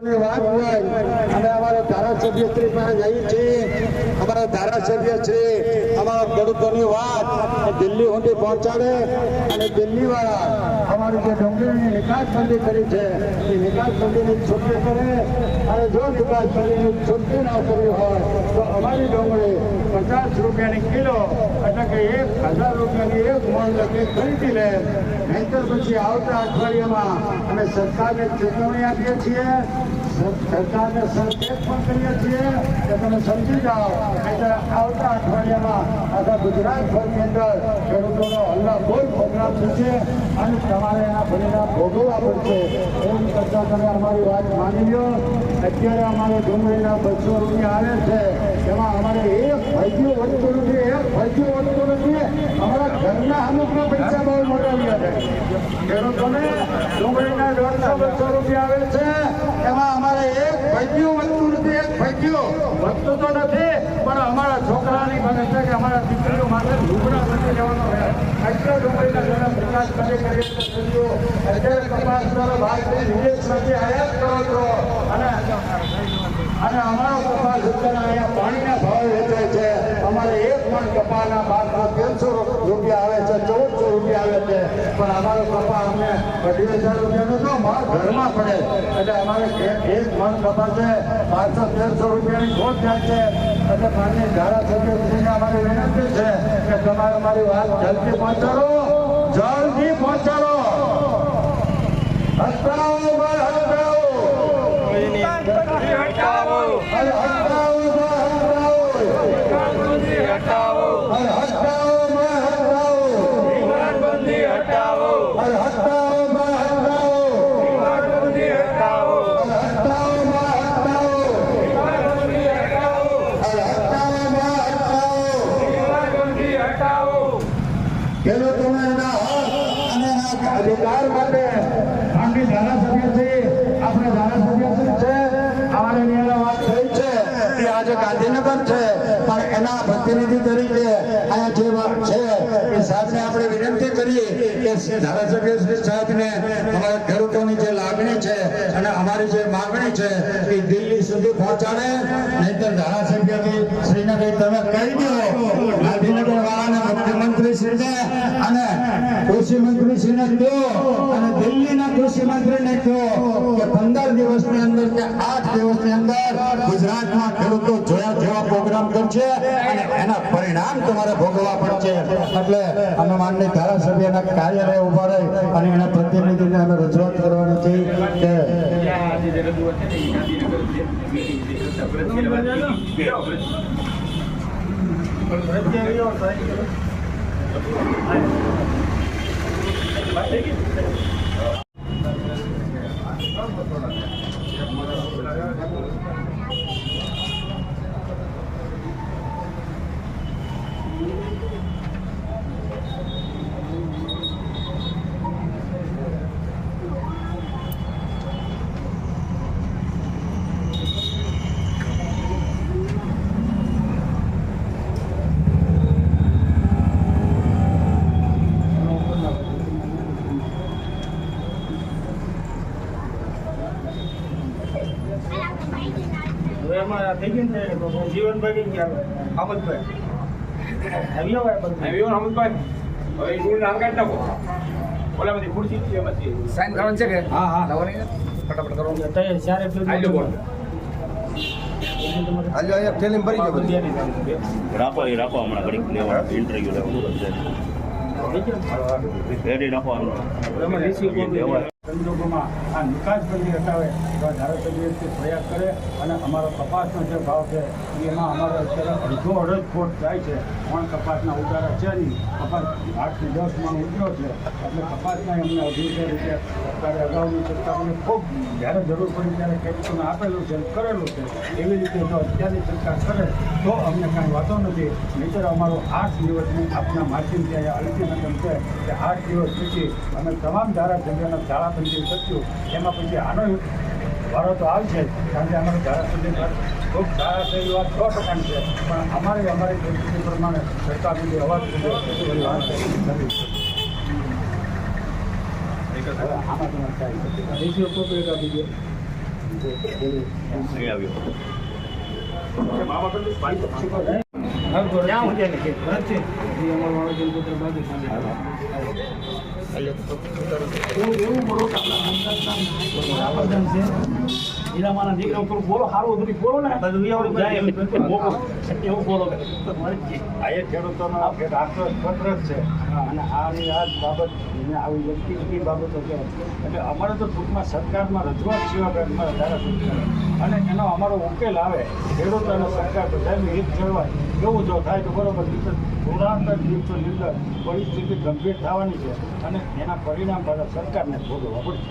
વાત હોય, અમે અમારા ધારાસભ્ય શ્રી જઈએ છીએ. અમારા ધારાસભ્ય શ્રી અમારા ખેડૂતોની વાત દિલ્હી સુધી પહોંચાડે અને દિલ્હી વાળા અમારી જે ડુંગળીની નિકાસબંધી કરી છે, એ નિકાસબંધીની છૂટણી કરે અને જો નિકાસબંધીની છૂટકી ન કરવી હોય, તો અમારી ડુંગળી પચાસ રૂપિયાની કિલો એટલે કે એક હજાર રૂપિયાની એક મણ લખી ખરીદી લે. નહીંતર પછી આવતા અઠવાડિયામાં અમે સરકારને ચેતવણી આપીએ છીએ સરકારને સંકેત પણ કરીએ છીએ કે તમે સમજી જાઓ આવતા અઠવાડિયામાં આખા ગુજરાત ભરની અંદર ખેડૂતોનો હલ્લા કોઈ પ્રોગ્રામ થશે અને તમારે એના પરિણામ ભોગવવા પડશે એમ કરતાં તમે અમારી વાત માની લો અત્યારે અમારે ડુંગળીના બસો રૂપિયા આવે છે. એમાં અમારે એક ભાગ્યું વધતું નથી, એક ભાગ્યું વધતું નથી. અમારા ઘરના અમુકના પૈસા બહુ મોટા આવ્યા છે. ખેડૂતોને ડુંગળીના દોઢસો બસો રૂપિયા આવે છે એમાં અમારે એક ભાગ્યું વધતું નથી એક ભાગ્યું વધતું તો નથી, પણ અમારા છોકરાની બને છે કે અમારા દીકરીઓ માટે લુગડા નથી લેવાનો એટલે ડુંગળીના ઘણા વિકાસ કરી કરીએ. અત્યારે કપાસ દ્વારા ભારતની વિદેશમાંથી આયાત કરો છો. અને અને અમારો કપાસ અત્યારે અહીંયા પાણીના ભાવે વેચાય છે. અમારે એક મણ કપાના બારસો તેરસો રૂપિયા આવે છે ચૌદસો રૂપિયા આવે છે. પણ અમારો કપા અમને અઢી હજાર રૂપિયાનો તો મારા ઘરમાં પડે. એટલે અમારે એક મણ કપા છે બારસો તેરસો રૂપિયાની ખોટ થાય છે. એટલે માન્ય ધારાસભ્યશ્રીને અમારી વિનંતી છે કે તમારે અમારી વાત જલ્દી પહોંચાડો જલ્દી પહોંચાડો. હટાવો હટાવો હટાવો ભાઈ હટાવો અરે હટાવો ભાઈ હટાવો અરે હટાવો ભાઈ હટાવો અરે હટાવો ભાઈ હટાવો અરે હટાવો ભાઈ હટાવો ખેડૂતોને એના હક અને અધિકાર માટે આમની ધારાસભ્ય છે આપણે ધારાસભ્ય શ્રી છે અમારે નિયમો વાત થઈ છે કે આજે ગાંધીનગર છે. પણ એના પ્રતિનિધિ તરીકે અહીંયા જે વાત છે, એ સાહેબને આપણે વિનંતી કરીએ કે ધારાસભ્ય શ્રી સાહેબને અમારા ખેડૂતોની જે લાગણી છે અને અમારી જે માગણી છે, એ દિલ્હી સુધી પહોંચાડે. નહીતર ધારાસભ્ય શ્રીને કંઈ તમે કહી દો ગાંધીનગર વાળાને મુખ્યમંત્રી શ્રીને અને કૃષિ મંત્રી શ્રીને કહો અને દિલ્હીના કૃષિ મંત્રીને કહો કે પંદર દિવસની અંદર કે આઠ દિવસની અંદર ગુજરાતમાં ખેડૂતો જોયા જેવા પ્રોગ્રામ કરશે અને એના પરિણામ તમારે ભોગવવા પડશે. એટલે અમે માનની ધારાસભ્યના કાર્યાલય ઊભા રહી અને એના પ્રતિનિધિને અમે રજૂઆત કરવાની છે કે હવે એમાં થઈ ગયું ને જીવનભાઈ ગયા આમદભાઈ આવી આવ્યો ને અમૃતભાઈ હવે રૂલ નામ કાઢી નાખો. ઓલા ખુરશી છે એમાંથી સાઈન કરવાનું છે કે? હા, હા. લાવવાની ફટાફટ કરવાનું અત્યારે ચાર એપ્રિલ આજો બોલ. હાલો અહીંયા થેલી ભરી ગયો બધી. રાખો એ રાખો હમણાં ઘડી લેવાનું. ઇન્ટરવ્યુ લેવાનું રેડી રાખો હમણાં એમાં રિસીવ સંજોગોમાં આ નિકાસબંધી હટાવે તો ધારાસભ્ય પ્રયાસ કરે અને અમારો કપાસનો જે ભાવ છે, એમાં અમારો અત્યારે અડધો અડધ ખોટ જાય છે. પણ કપાસના ઉતારા છે નહીં. કપાસ આઠથી દસ મણ ઉતર્યો છે. એટલે કપાસના અમને અઢીસો રૂપિયા સરકારે અગાઉની સરકારને ખૂબ જ્યારે જરૂર પડી ત્યારે ખેડૂતોને આપેલું છે, કરેલું છે, એવી રીતે જો અત્યારની સરકાર કરે, તો અમને કાંઈ વાંધો નથી નહીતર અમારો આઠ દિવસની આપણા માધ્યમ ત્યાં અલ્ટિમેટમ છે કે આઠ દિવસ પછી અમે તમામ ધારાસભ્યોના ધારાબંધી શક્યું એમાં પછી આનો વારો તો આવશે. કારણ કે અમારો ધારાસભ્ય ખૂબ સારા છે એવી વાત સો ટકાની છે પણ અમારે અમારી પરિસ્થિતિ પ્રમાણે સરકાર સુધી અવાજ સુધી વાત હવે આમાં તમારે થાય રિસીવ કોપી આપી દો અહીં આવ્યો મામા કરી ભાઈ તો ક્યાં હું જાય ને કે ભરત છે હીરામાના દીકરા થોડું બોલો સારું બધું બોલો ને. બધું એવું બોલો. કે આ ખેડૂતોનો એક રાષ્ટ્ર પત્ર જ છે. અને આની આ જ બાબત ને આવી વ્યક્તિગત બાબતો છે. એટલે અમારે તો ટૂંકમાં સરકારમાં રજૂઆત સિવાય અમારે ધારાસભ્ય અને એનો અમારો ઉકેલ આવે ખેડૂતોને સરકાર બધાનું હિત જળવાય એવું જો થાય તો બરોબર. તો થોડાક જ પરિસ્થિતિ ગંભીર થવાની છે. અને એના પરિણામ બધા સરકારને ભોગવવા પડશે.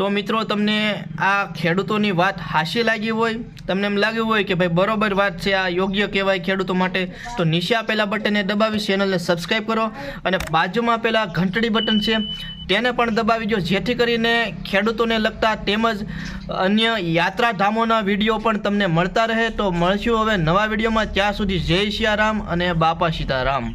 તો મિત્રો તમને આ ખેડૂતોની વાત હાસી લાગી હોય, તમને એમ લાગ્યું હોય કે ભાઈ બરોબર વાત છે, આ યોગ્ય કહેવાય ખેડૂતો માટે, તો નીચે આપેલા બટનને દબાવી ચેનલને સબસ્ક્રાઈબ કરો અને બાજુમાં પેલા ઘંટડી બટન છે, તેને પણ દબાવી દો. જેથી કરીને ખેડૂતોને લગતા તેમજ અન્ય યાત્રાધામોના વીડિયો પણ તમને મળતા રહે. તો મળશું હવે નવા વિડીયોમાં. ત્યાં સુધી જય સિયારામ અને બાપા સીતારામ.